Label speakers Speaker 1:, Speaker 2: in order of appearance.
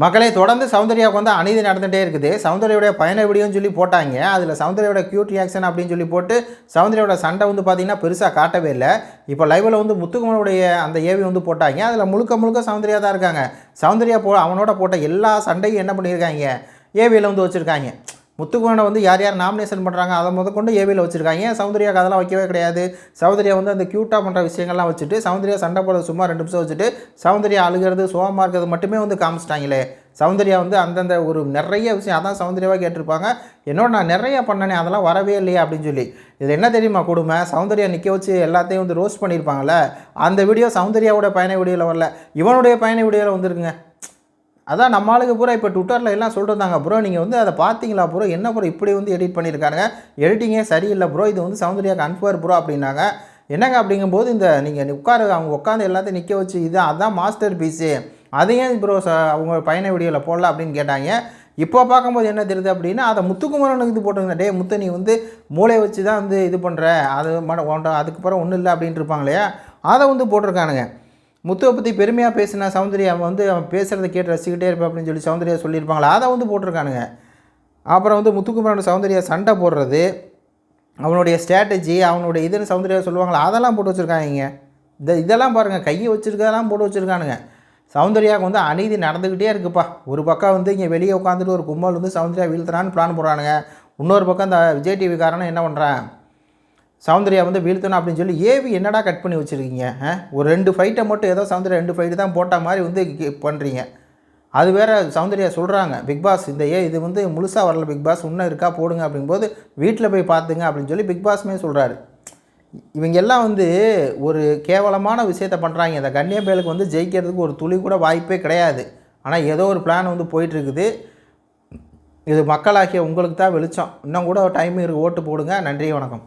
Speaker 1: மக்களை தொடர்ந்து சௌந்தர்யாவுக்கு வந்து அநீதி நடந்துகிட்டே இருக்குது. சௌந்தர்யோடைய பயண வீடியோன்னு சொல்லி போட்டாங்க. அதில் சௌந்தர்யோட கியூட் ரியாக்ஷன் அப்படின்னு சொல்லி போட்டு சௌந்தர்யோட சண்டை வந்து பார்த்திங்கன்னா பெருசாக காட்டவே இல்லை. இப்போ லைவில் வந்து முத்துக்குமனுடைய அந்த ஏவி வந்து போட்டாங்க. அதில் முழுக்க முழுக்க சௌந்தர்யா தான் இருக்காங்க. சௌந்தர்யா போ அவனோட போட்ட எல்லா சண்டையும் என்ன பண்ணியிருக்காங்க? ஏவியில் வந்து வச்சுருக்காங்க. முத்துக்குமரனை வந்து யார் யார் நாமினேஷன் பண்ணுறாங்க அதை முதற்கொண்டு ஏவியில் வச்சுருக்காங்க. ஏன் சௌந்தர்யாக்கு அதெல்லாம் வைக்கவே கிடையாது? சௌந்தர்யா வந்து அந்த க்யூட்டாக பண்ணுற விஷயங்கள்லாம் வச்சுட்டு சௌந்தர்யா சண்டை போடுறது சும்மா ரெண்டு நிமிஷம் வச்சுட்டு சௌந்தர்யா அழுகிறது சோகமாக இருக்கிறது மட்டுமே வந்து காமிச்சிட்டாங்களே. சௌந்தர்யா வந்து அந்தந்த ஒரு நிறைய விஷயம் அதான் சௌந்தர்யாவாக கேட்டிருப்பாங்க. என்னோட நான் நிறைய பண்ணனே அதெல்லாம் வரவே இல்லையே அப்படின்னு சொல்லி. இதில் என்ன தெரியுமா கொடுமை? சௌந்தர்யா நிற்க வச்சு எல்லாத்தையும் வந்து ரோஸ்ட் பண்ணியிருப்பாங்கல்ல? அந்த வீடியோ சௌந்தர்யாவோட பயண வீடியோவில் வரல. இவனுடைய பயண வீடியோவில் வந்துருக்குங்க. அதான் நம்ம ஆளுக்கு பூரா இப்போ ட்விட்டரில் எல்லாம் சொல்லிட்டு இருந்தாங்க ப்ரோ நீங்கள் வந்து அதை பார்த்தீங்களா ப்ரோ? என்ன ப்ரோ இப்படி வந்து எடிட் பண்ணியிருக்காங்க எடிட்டிங்கே சரியில்லை ப்ரோ. இது வந்து சௌந்தர்யா கன்ஃபர் ப்ரோ அப்படின்னாங்க. என்னங்க அப்படிங்கும்போது இந்த நீங்கள் உட்காரு அவங்க உட்காந்து எல்லாத்தையும் நிற்க வச்சு இது அதுதான் மாஸ்டர் பீஸு அதையும் ப்ரோ ச அவங்க பயண வீடியோவில் போடல அப்படின்னு கேட்டாங்க. இப்போ பார்க்கும்போது என்ன தெரியுது அப்படின்னா அதை முத்துக்குமரனுக்கு இது போட்டுருங்க டே முத்து நீ வந்து மூளை வச்சு தான் வந்து இது பண்ணுற அது மட அதுக்கப்புறம் ஒன்றும் இல்லை அப்படின்ட்டு இருப்பாங்க இல்லையா? அதை வந்து போட்டிருக்கானுங்க. முத்துவை பற்றி பெருமையாக பேசின சௌந்தர்யா அவன் வந்து அவன் பேசுகிறத கேட்டு ரசிக்கிட்டே இருப்பேன் அப்படின்னு சொல்லி சௌந்தர்யா சொல்லியிருப்பாங்களா? அதை வந்து போட்டிருக்கானுங்க. அப்புறம் வந்து முத்துக்குமரன் சௌந்தர்யா சண்டை போடுறது அவனுடைய ஸ்ட்ராட்டஜி அவனுடைய இதுன்னு சௌந்தர்யா சொல்லுவாங்களா? அதெல்லாம் போட்டு வச்சுருக்காங்க. இந்த இதெல்லாம் பாருங்கள் கையை வச்சுருக்கதெல்லாம் போட்டு வச்சுருக்கானுங்க. சௌந்தர்யாவுக்கு வந்து அநீதி நடந்துக்கிட்டே இருக்குப்பா. ஒரு பக்கம் வந்து இங்கே வெளியே உட்காந்துட்டு ஒரு கும்பல் வந்து சௌந்தர்யா வீழ்த்துறான்னு பிளான் போடுறானுங்க. இன்னொரு பக்கம் இந்த விஜய் டிவி என்ன பண்ணுறான் சௌந்தர்யா வந்து வீழ்த்தணும் அப்படின்னு சொல்லி ஏவி என்னடா கட் பண்ணி வச்சுருக்கீங்க? ஒரு ரெண்டு ஃபைட்டை மட்டும் ஏதோ சௌந்தர்யா ரெண்டு ஃபைட்டு தான் போட்ட மாதிரி வந்து பண்ணுறீங்க அது வேற சௌந்தர்யா சொல்கிறாங்க பிக் பாஸ் இந்த ஏ இது வந்து முழுசாக வரல பிக் பாஸ் இன்னும் இருக்கா? போடுங்க அப்படிங்கும்போது வீட்டில் போய் பார்த்துங்க அப்படின்னு சொல்லி பிக் பாஸ்மே சொல்கிறாரு இவங்க எல்லாம் வந்து ஒரு கேவலமான விஷயத்த பண்ணுறாங்க இந்த கன்னியபேலுக்கு வந்து ஜெயிக்கிறதுக்கு ஒரு துளி கூட வாய்ப்பே கிடையாது. ஆனால் ஏதோ ஒரு பிளான் வந்து போயிட்டுருக்குது. இது மக்களாகிய உங்களுக்கு தான் வெளிச்சம். இன்னும் கூட டைம் இருக்கு. ஓட்டு போடுங்க. நன்றி வணக்கம்.